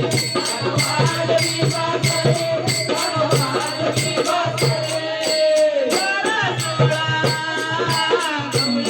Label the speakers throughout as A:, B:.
A: Come on.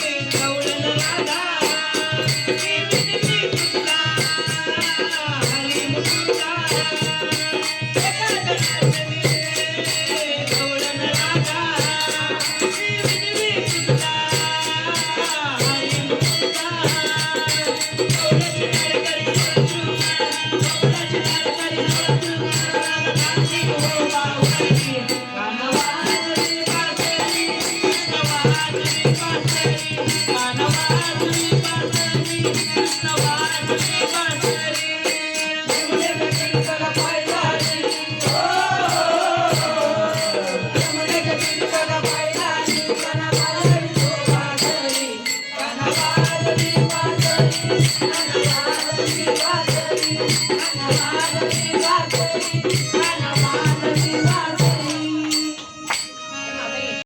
A: Now